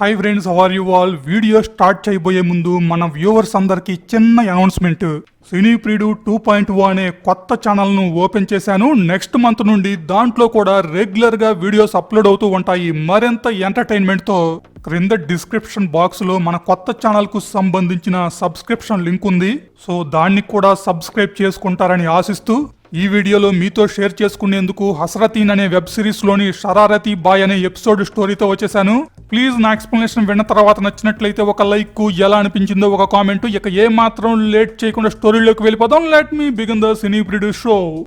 Hi friends are you all video start చేయబోయే ముందు మన వ్యూవర్స్ అందరికి చిన్న అనౌన్స్మెంట్ సినీ ప్రియుడు టూ పాయింట్ ఓ అనే కొత్త ఛానల్ను ఓపెన్ చేశాను. నెక్స్ట్ మంత్ నుండి దాంట్లో కూడా రెగ్యులర్గా వీడియోస్ అప్లోడ్ అవుతూ ఉంటాయి. మరింత ఎంటర్టైన్మెంట్తో క్రింద డిస్క్రిప్షన్ బాక్స్లో మన కొత్త ఛానల్కు సంబంధించిన సబ్స్క్రిప్షన్ లింక్ ఉంది. సో దాన్ని కూడా సబ్స్క్రైబ్ చేసుకుంటారని ఆశిస్తూ ఈ వీడియోలో మీతో షేర్ చేసుకునేందుకు హసరతీన్ అనే వెబ్ సిరీస్లోని షరారతి బాయ్ అనే ఎపిసోడ్ స్టోరీతో వచ్చేసాను. ప్లీజ్ నా ఎక్స్ప్లెనేషన్ విన్న తర్వాత నచ్చినట్లయితే ఒక లైక్ ఎలా అనిపించిందో ఒక కామెంట్ ఇక ఏ మాత్రం లేట్ చేయకుండా స్టోరీలోకి వెళ్ళిపోదాం. Let me begin the cine ప్రిడ్యూ show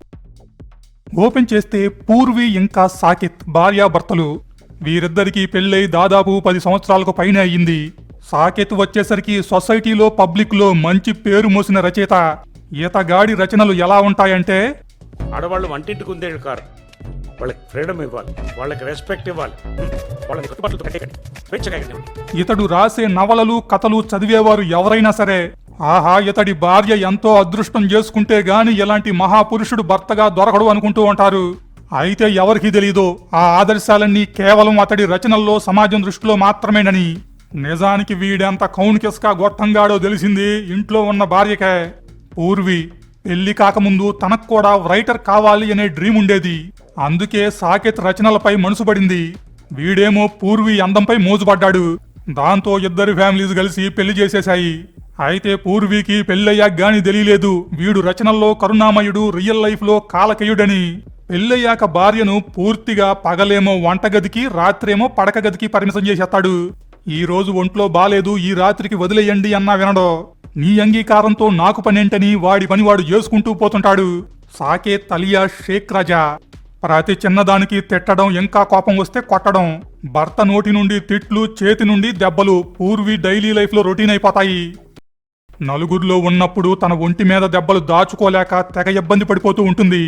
open చేస్తే పూర్వి ఇంకా సాకిత్ భార్యాభర్తలు. వీరిద్దరికీ పెళ్ళై దాదాపు పది సంవత్సరాలకు పైన అయ్యింది. సాకేత్ వచ్చేసరికి సొసైటీలో పబ్లిక్లో మంచి పేరు మోసిన రచయిత. ఈతగాడి రచనలు ఎలా ఉంటాయంటే? ఆడవాళ్ళు వంటింటికి ఉందేళ్ళు కారు. వాళ్ళకి ఫ్రీడమ్ ఇవ్వాలి వాళ్ళకి రెస్పెక్ట్ ఇవ్వాలి. వాళ్ళని కట్టుబాట్లు ఇతడు రాసే నవలలు కథలు చదివేవారు ఎవరైనా సరే ఆహా ఇతడి భార్య ఎంతో అదృష్టం చేసుకుంటే గాని ఎలాంటి మహాపురుషుడు భర్తగా దొరకడు అనుకుంటూ ఉంటారు. అయితే ఎవరికి తెలీదు ఆ ఆదర్శాలన్నీ కేవలం అతడి రచనల్లో సమాజం దృష్టిలో మాత్రమేనని. నిజానికి వీడెంత కౌన్కిస్కా గొట్టంగాడో తెలిసింది ఇంట్లో ఉన్న భార్యకే. పూర్వి పెళ్ళి కాకముందు తనకు కూడా రైటర్ కావాలి అనే డ్రీమ్ ఉండేది. అందుకే సాకేత్ రచనలపై మనసుపడింది వీడేమో పూర్వి అందంపై మోజుపడ్డాడు. దాంతో ఇద్దరు ఫ్యామిలీస్ కలిసి పెళ్ళి చేసేశాయి. అయితే పూర్వీకి పెళ్ళయ్యాక గాని తెలియలేదు. వీడు రచనల్లో కరుణామయుడు రియల్ లైఫ్లో కాలకేయుడని. పెళ్ళయ్యాక భార్యను పూర్తిగా పగలేమో వంటగదికి రాత్రేమో పడక గదికి పర్మిషన్ చేసేస్తాడు. ఈ రోజు ఒంట్లో బాలేదు ఈ రాత్రికి వదిలేయండి అన్నా వినడో. నీ అంగీకారంతో నాకు పనేంటని వాడి పని వాడు చేసుకుంటూ పోతుంటాడు. సాకే తలియా షేక్ రాజా. ప్రతి చిన్నదానికి తిట్టడం ఇంకా కోపం వస్తే కొట్టడం. భర్త నోటి నుండి తిట్లు చేతి నుండి దెబ్బలు పూర్వీ డైలీ లైఫ్లో రొటీన్ అయిపోతాయి. నలుగురిలో ఉన్నప్పుడు తన ఒంటి మీద దెబ్బలు దాచుకోలేక తెగ ఇబ్బంది పడిపోతూ ఉంటుంది.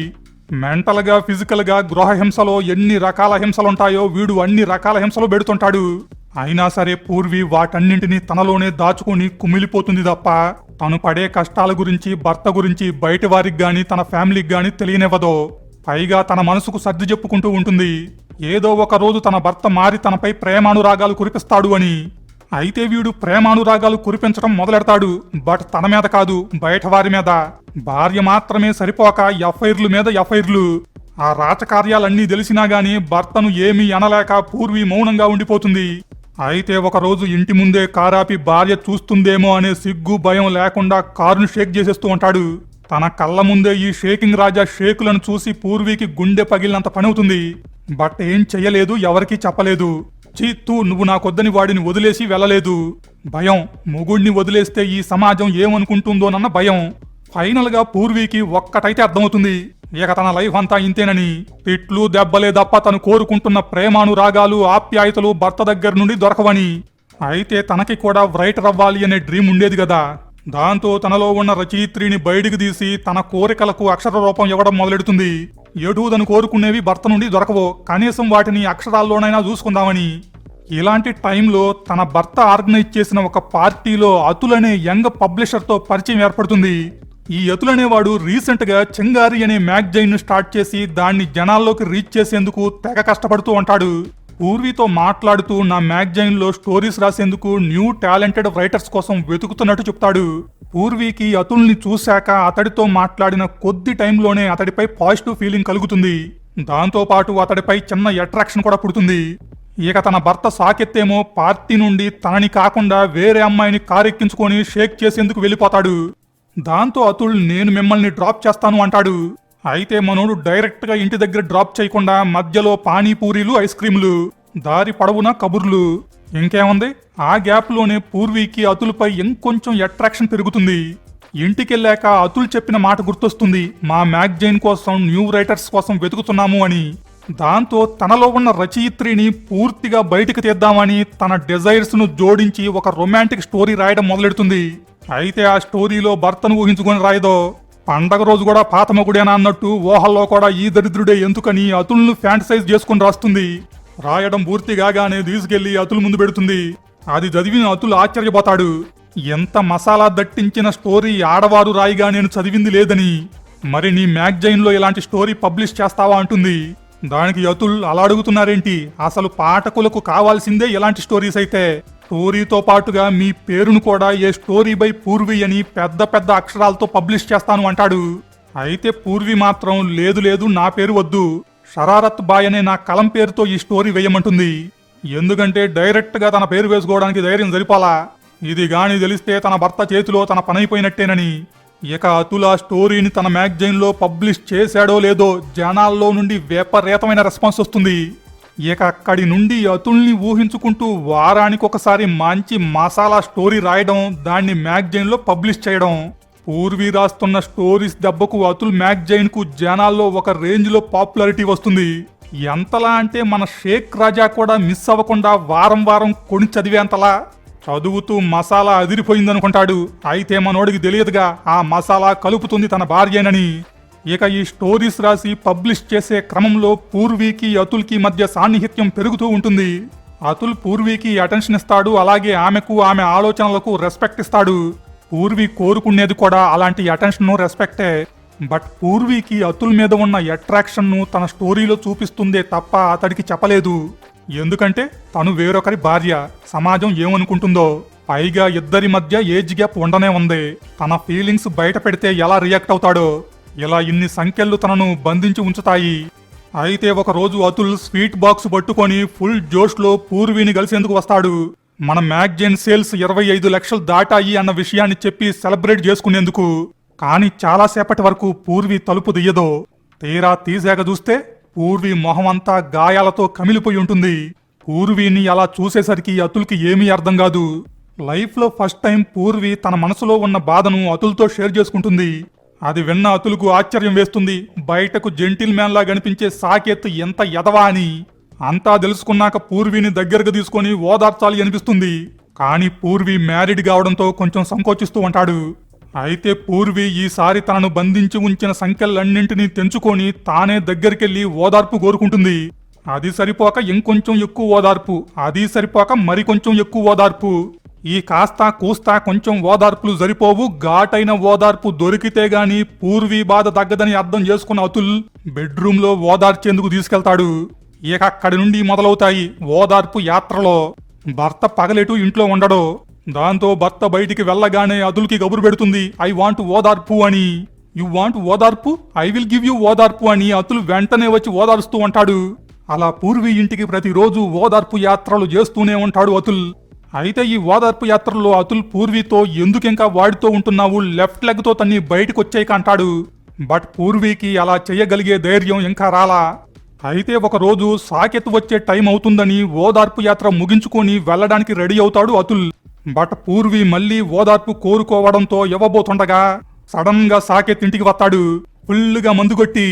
మెంటల్గా ఫిజికల్గా గృహ హింసలో ఎన్ని రకాల హింసలుంటాయో వీడు అన్ని రకాల హింసలు పెడుతుంటాడు. అయినా సరే పూర్వి వాటన్నింటినీ తనలోనే దాచుకుని కుమిలిపోతుంది తప్ప తను పడే కష్టాల గురించి భర్త గురించి బయట వారికి గాని తన ఫ్యామిలీకి గాని తెలియనివ్వదు. పైగా తన మనసుకు సర్ది చెప్పుకుంటూ ఉంటుంది. ఏదో ఒక రోజు తన భర్త మారి తనపై ప్రేమానురాగాలు కురిపిస్తాడు అని. అయితే వీడు ప్రేమానురాగాలు కురిపించడం మొదలెడతాడు. బట్ తన మీద కాదు బయట వారి మీద. భార్య మాత్రమే సరిపోక ఎఫ్ఐర్లు మీద ఎఫ్ఐర్లు ఆ రాచకార్యాలన్నీ తెలిసినా గాని భర్తను ఏమీ అనలేక పూర్వి మౌనంగా ఉండిపోతుంది. అయితే ఒకరోజు ఇంటి ముందే కారాపి భార్య చూస్తుందేమో అనే సిగ్గు భయం లేకుండా కారును షేక్ చేసేస్తూ ఉంటాడు. తన కళ్ళ ముందే ఈ షేకింగ్ రాజా షేకులను చూసి పూర్వీకి గుండె పగిలినంత పనవుతుంది. బట్ ఏం చెయ్యలేదు ఎవరికీ చెప్పలేదు. చీత్తూ నువ్వు నాకొద్దని వాడిని వదిలేసి వెళ్ళలేదు. భయం మొగుడిని వదిలేస్తే ఈ సమాజం ఏమనుకుంటుందోనన్న భయం. ఫైనల్గా పూర్వీకి ఒక్కటైతే అర్థమవుతుంది. ఇక తన లైఫ్ అంతా ఇంతేనని? తిట్లు దెబ్బలే తప్ప తను కోరుకుంటున్న ప్రేమానురాగాలు ఆప్యాయతలు భర్త దగ్గర నుండి దొరకవని. అయితే తనకి కూడా రైటర్ అవ్వాలి అనే డ్రీమ్ ఉండేది కదా దాంతో తనలో ఉన్న రచయిత్రిని బయటికి తీసి తన కోరికలకు అక్షర రూపం ఇవ్వడం మొదలెడుతుంది. ఎటు కోరుకునేవి భర్త నుండి దొరకవో. కనీసం వాటిని అక్షరాల్లోనైనా చూసుకుందామని. ఇలాంటి టైంలో తన భర్త ఆర్గనైజ్ చేసిన ఒక పార్టీలో అతులనే యంగ్ పబ్లిషర్తో పరిచయం ఏర్పడుతుంది. ఈ యతులనేవాడు రీసెంట్గా చెంగారి అనే మ్యాగజైన్ స్టార్ట్ చేసి దాన్ని జనాల్లోకి రీచ్ చేసేందుకు తెగ కష్టపడుతూ ఉంటాడు. పూర్వీతో మాట్లాడుతూ నా మ్యాగజైన్లో స్టోరీస్ రాసేందుకు న్యూ టాలెంటెడ్ రైటర్స్ కోసం వెతుకుతున్నట్టు చెప్తాడు. పూర్వీకి అతుల్ని చూశాక అతడితో మాట్లాడిన కొద్ది టైంలోనే అతడిపై పాజిటివ్ ఫీలింగ్ కలుగుతుంది. దాంతో పాటు అతడిపై చిన్న అట్రాక్షన్ కూడా పుడుతుంది. ఇక తన భర్త సాకెత్తేమో పార్టీ నుండి తనని కాకుండా వేరే అమ్మాయిని కారెక్కించుకొని షేక్ చేసేందుకు వెళ్ళిపోతాడు. దాంతో అతుల్ నేను మిమ్మల్ని డ్రాప్ చేస్తాను అంటాడు. అయితే మనోడు డైరెక్ట్గా ఇంటి దగ్గర డ్రాప్ చేయకుండా మధ్యలో పానీపూరీలు ఐస్ క్రీములు దారి పొడవునా కబుర్లు. ఇంకేముంది? ఆ గ్యాప్లోనే పూర్వీకి అతుల్పై ఇంకొంచెం అట్రాక్షన్ పెరుగుతుంది. ఇంటికెళ్ళాక అతుల్ చెప్పిన మాట గుర్తొస్తుంది. మా మ్యాగజైన్ కోసం న్యూ రైటర్స్ కోసం వెతుకుతున్నాము అని. దాంతో తనలో ఉన్న రచయిత్రిని పూర్తిగా బయటకు తీద్దామని తన డిజైర్స్ను జోడించి ఒక రొమాంటిక్ స్టోరీ రాయడం మొదలెడుతుంది. అయితే ఆ స్టోరీలో భర్తను ఊహించుకొని రాయదో? పండగ రోజు కూడా పాతమగుడేనా అన్నట్టు ఊహల్లో కూడా ఈ దరిద్రుడే ఎందుకని అతుల్ను ఫ్యాంటసైజ్ చేసుకుని రాస్తుంది. రాయడం పూర్తి కాగానే తీసుకెళ్ళి అతుల్ ముందు పెడుతుంది. అది చదివిన అతుల్ ఆశ్చర్యపోతాడు. ఎంత మసాలా దట్టించిన స్టోరీ ఆడవారు రాయిగా నేను చదివింది లేదని. మరి నీ మ్యాగజైన్లో ఇలాంటి స్టోరీ పబ్లిష్ చేస్తావా అంటుంది. దానికి అతుల్ అలా అడుగుతున్నారేంటి? అసలు పాఠకులకు కావాల్సిందే ఇలాంటి స్టోరీస్ అయితే. స్టోరీతో పాటుగా మీ పేరును కూడా ఏ స్టోరీ బై పూర్వి అని పెద్ద పెద్ద అక్షరాలతో పబ్లిష్ చేస్తాను అంటాడు. అయితే పూర్వి మాత్రం లేదు లేదు నా పేరు వద్దు. షరారత్ బాయ్ అనే నా కలం పేరుతో ఈ స్టోరీ వేయమంటుంది. ఎందుకంటే డైరెక్ట్గా తన పేరు వేసుకోవడానికి ధైర్యం జరిపాలా ఇది గాని తెలిస్తే తన భర్త చేతిలో తన పనైపోయినట్టేనని. ఇక అతుల స్టోరీని తన మ్యాగజైన్లో పబ్లిష్ చేశాడో లేదో జనాల్లో నుండి విపరీతమైన రెస్పాన్స్ వస్తుంది. ఇక అక్కడి నుండి అతుల్ని ఊహించుకుంటూ వారానికి ఒకసారి మంచి మసాలా స్టోరీ రాయడం దాన్ని మ్యాగజైన్లో పబ్లిష్ చేయడం. పూర్వీ రాస్తున్న స్టోరీస్ దెబ్బకు అతుల్ మ్యాగజైన్కు జనాల్లో ఒక రేంజ్లో పాపులారిటీ వస్తుంది. ఎంతలా అంటే మన షేక్ రాజా కూడా మిస్ అవ్వకుండా వారం వారం కొని చదివేంతలా. చదువుతూ మసాలా అదిరిపోయిందనుకుంటాడు. అయితే మనోడికి తెలియదుగా ఆ మసాలా కలుపుతుంది తన భార్యనని. ఇక ఈ స్టోరీస్ రాసి పబ్లిష్ చేసే క్రమంలో పూర్వీకి అతుల్కి మధ్య సాన్నిహిత్యం పెరుగుతూ ఉంటుంది. అతుల్ పూర్వీకి అటెన్షన్ ఇస్తాడు అలాగే ఆమెకు ఆమె ఆలోచనలకు రెస్పెక్ట్ ఇస్తాడు. పూర్వీ కోరుకునేది కూడా అలాంటి అటెన్షన్ను రెస్పెక్టే. బట్ పూర్వీకి అతుల్ మీద ఉన్న అట్రాక్షన్ను తన స్టోరీలో చూపిస్తుందే తప్ప అతడికి చెప్పలేదు. ఎందుకంటే తను వేరొకరి భార్య సమాజం ఏమనుకుంటుందో. పైగా ఇద్దరి మధ్య ఏజ్ గ్యాప్ ఉండనే ఉంది. తన ఫీలింగ్స్ బయట పెడితే ఎలా రియాక్ట్ అవుతాడో. ఇలా ఇన్ని సంఖ్యలు తనను బంధించి ఉంచుతాయి? అయితే ఒక రోజు అతుల్ స్వీట్ బాక్స్ పట్టుకొని ఫుల్ జోష్లో పూర్వీని కలిసేందుకు వస్తాడు. మన మ్యాగజైన్ సేల్స్ ఇరవై ఐదు లక్షలు దాటాయి అన్న విషయాన్ని చెప్పి సెలబ్రేట్ చేసుకునేందుకు. కానీ చాలాసేపటి వరకు పూర్వి తలుపు దియ్యదో తీరా తీసాక చూస్తే పూర్వీ మొహమంతా గాయాలతో కమిలిపోయి ఉంటుంది. పూర్వీని అలా చూసేసరికి అతుల్కి ఏమీ అర్థం కాదు. లైఫ్లో ఫస్ట్ టైం పూర్వీ తన మనసులో ఉన్న బాధను అతుల్తో షేర్ చేసుకుంటుంది. అది విన్న అతులకు ఆశ్చర్యం వేస్తుంది. బయటకు జెంటిల్ మ్యాన్ లా కనిపించే సాకేత్ ఎంత ఎదవా అని. అంతా తెలుసుకున్నాక పూర్వీని దగ్గరకు తీసుకొని ఓదార్చాలి అనిపిస్తుంది. కానీ పూర్వీ మ్యారీడ్ కావడంతో కొంచెం సంకోచిస్తూ ఉంటాడు. అయితే పూర్వి ఈసారి తనను బంధించి ఉంచిన సంఖ్యలన్నింటినీ తెంచుకొని తానే దగ్గరికెళ్ళి ఓదార్పు కోరుకుంటుంది. అది సరిపోక ఇంకొంచెం ఎక్కువ ఓదార్పు అది సరిపోక మరికొంచెం ఎక్కువ ఓదార్పు. ఈ కాస్త కూస్తా కొంచెం ఓదార్పులు సరిపోవు ఘాటైన ఓదార్పు దొరికితే గాని పూర్వీ బాధ తగ్గదని అర్థం చేసుకున్న అతుల్ బెడ్రూమ్లో ఓదార్చేందుకు తీసుకెళ్తాడు. ఇక అక్కడి నుండి మొదలవుతాయి ఓదార్పు యాత్రలో. భర్త పగలెటు ఇంట్లో ఉండడు. దాంతో భర్త బయటికి వెళ్ళగానే అతుల్కి కబురు పెడుతుంది ఐ వాంట్ ఓదార్పు అని. యు వాంట్ ఓదార్పు? ఐ విల్ గివ్ యూ ఓదార్పు అని అతుల్ వెంటనే వచ్చి ఓదారుస్తూ ఉంటాడు. అలా పూర్వీ ఇంటికి ప్రతిరోజు ఓదార్పు యాత్రలు చేస్తూనే ఉంటాడు అతుల్. అయితే ఈ ఓదార్పు యాత్రలో అతుల్ పూర్వీతో ఎందుకింకా వాడితో ఉంటున్నావు? లెఫ్ట్ లెగ్తో తన్ని బయటకు వచ్చాయి అంటాడు. బట్ పూర్వీకి అలా చేయగలిగే ధైర్యం ఇంకా రాలా. అయితే ఒకరోజు సాకెత్ వచ్చే టైం అవుతుందని ఓదార్పు యాత్ర ముగించుకొని వెళ్ళడానికి రెడీ అవుతాడు అతుల్. బట్ పూర్వి మళ్ళీ ఓదార్పు కోరుకోవడంతో ఇవ్వబోతుండగా సడన్గా సాకెత్ ఇంటికి వస్తాడు. ఫుల్గా మందు కొట్టి.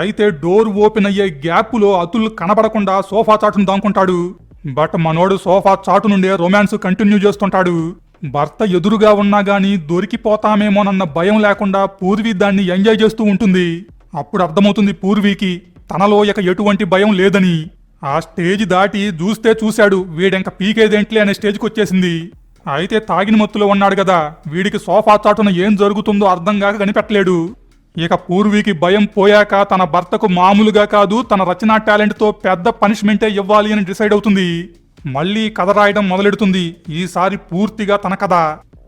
అయితే డోర్ ఓపెన్ అయ్యే గ్యాప్లో అతుల్ కనబడకుండా సోఫా చాటును దాంకుంటాడు. బట్ మనోడు సోఫా చాటు నుండే రొమాన్స్ కంటిన్యూ చేస్తుంటాడు. భర్త ఎదురుగా ఉన్నా గానీ దొరికిపోతామేమోనన్న భయం లేకుండా పూర్వీ దాన్ని ఎంజాయ్ చేస్తూ ఉంటుంది. అప్పుడు అర్థమవుతుంది పూర్వీకి తనలో ఇక ఎటువంటి భయం లేదని. ఆ స్టేజ్ దాటి చూస్తే చూశాడు వీడెంక పీకేదేంట్లే అనే స్టేజ్కి వచ్చేసింది. అయితే తాగిన మత్తులో ఉన్నాడు కదా వీడికి సోఫా చాటున ఏం జరుగుతుందో అర్థం కాక కనిపెట్టలేడు. ఇక పూర్వీకి భయం పోయాక తన భర్తకు మామూలుగా కాదు తన రచనా టాలెంట్తో పెద్ద పనిష్మెంటే ఇవ్వాలి అని డిసైడ్ అవుతుంది. మళ్ళీ కథ రాయడం మొదలెడుతుంది. ఈసారి పూర్తిగా తన కథ.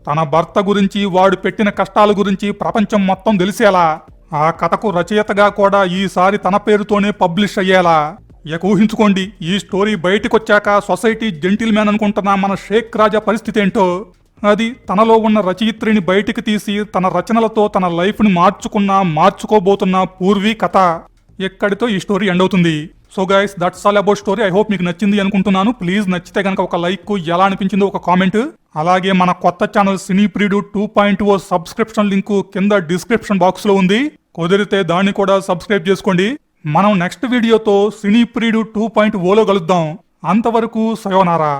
తన భర్త గురించి వాడు పెట్టిన కష్టాల గురించి ప్రపంచం మొత్తం తెలిసేలా ఆ కథకు రచయితగా కూడా ఈసారి తన పేరుతోనే పబ్లిష్ అయ్యేలా. ఇక ఊహించుకోండి ఈ స్టోరీ బయటకొచ్చాక సొసైటీ జెంటిల్మ్యాన్ అనుకుంటున్న మన షేక్ రాజా పరిస్థితి ఏంటో? అది తనలో ఉన్న రచయిత్రిని బయటికి తీసి తన రచనలతో తన లైఫ్ని మార్చుకున్న మార్చుకోబోతున్న పూర్వీ కథ ఎక్కడితో ఈ స్టోరీ ఎండ్ అవుతుంది. So guys that's all about story I hope మీకు నచ్చింది అనుకుంటున్నాను. ప్లీజ్ నచ్చితే గనక ఒక లైక్ ఎలా అనిపించిందో ఒక కామెంట్ అలాగే మన కొత్త channel cine ప్రీడు two point O subscription link కింద డిస్క్రిప్షన్ బాక్స్లో ఉంది. కుదిరితే దాన్ని కూడా సబ్స్క్రైబ్ చేసుకోండి. మనం నెక్స్ట్ వీడియోతో సినీ ప్రీడు టూ పాయింట్ ఓలో కలుద్దాం. అంతవరకు సయోనారా.